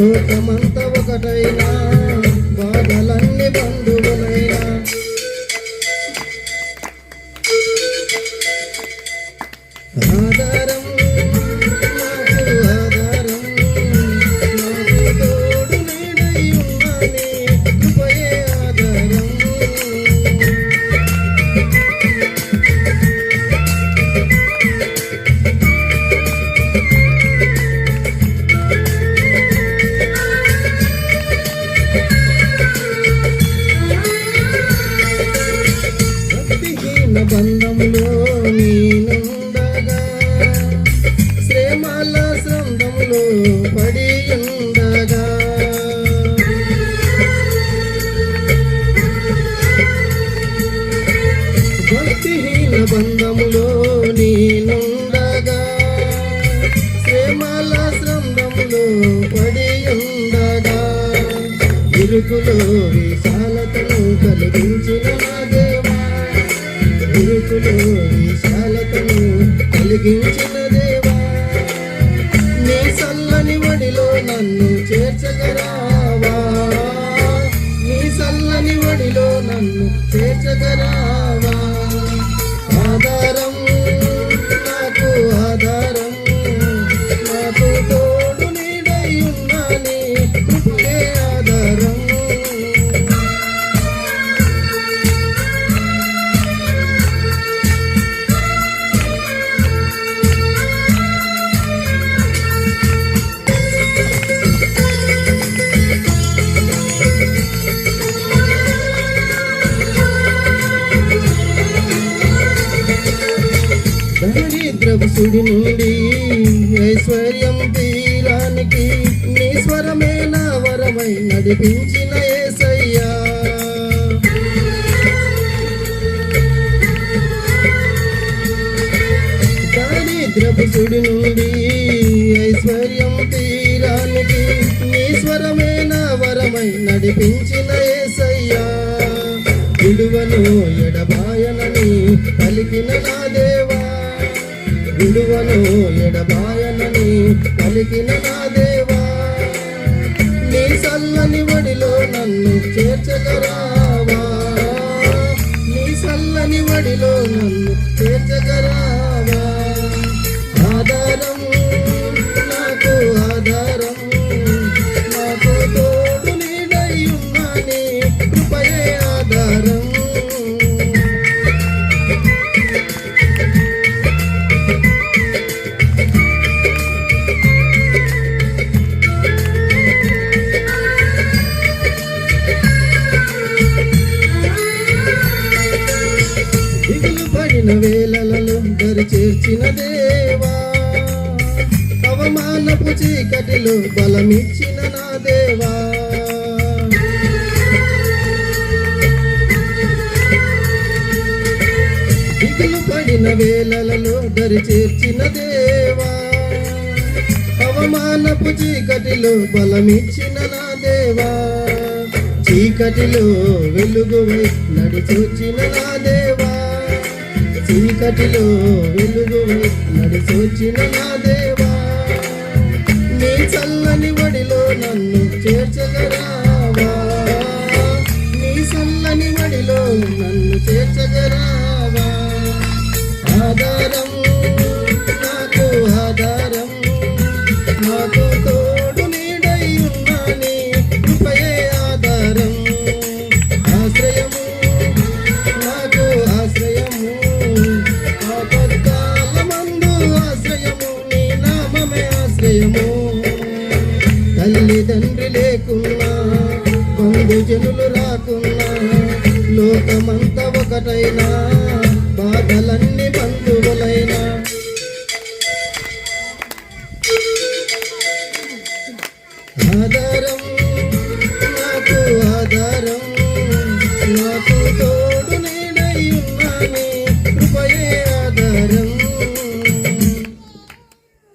జనులు రాకున్నా లోకమంత ఒకటైనా బాధలన్నీ మాల సందంలో పడి ఉండగా భక్తిహీన బంధములో నేనుండగా. శ్రమల సందంలో పడి ఉండగా ఇరుకులో విశాలతను కలిగించిన నా దేవా. ఇరుకులో విశాలతను కలిగించిన నన్ను చేర్చగరా దరిద్రపు సుడి నుండి ఐశ్వర్యం తీరానికి నీ స్వరమే నా వరమై నడిపించిన ఏసయ్యా దారిద్రపు సుడి నుండి ఐశ్వర్యం తీరానికి నీ స్వరమే నా వరమై నడిపించిన ఏసయ్యా విడువను ఎడబాయనని పలికిన నా దేవ విలువను ఎడబాయనని పలికిన నా దేవా. నీ చల్లని వడిలో నన్ను చేర్చగరావా. నీ చల్లని వడిలో నన్ను చేర్చగరా పడిన వేళలలో దరి చేర్చిన దేవా. అవమానపు చీకటిలో బలమిచ్చిన నా దేవా. దిగులు పడిన వేళలలో దరి చేర్చిన దేవా. అవమానపు చీకటిలో బలమిచ్చిన నా దేవా. చీకటిలో వెలుగువై నడిచొచ్చిన నా దేవా. చీకటిలో వెలుగు నడిచొచ్చిన నా దేవా. నీ చల్లని వడిలో నన్ను చేర్చగరావా. నీ చల్లని వడిలో నన్ను చేర్చగరా తల్లిదండ్రి లేకున్నా బంధుజనులు రాకున్నా లోకమంతా ఒకటైనా బాధలన్నీ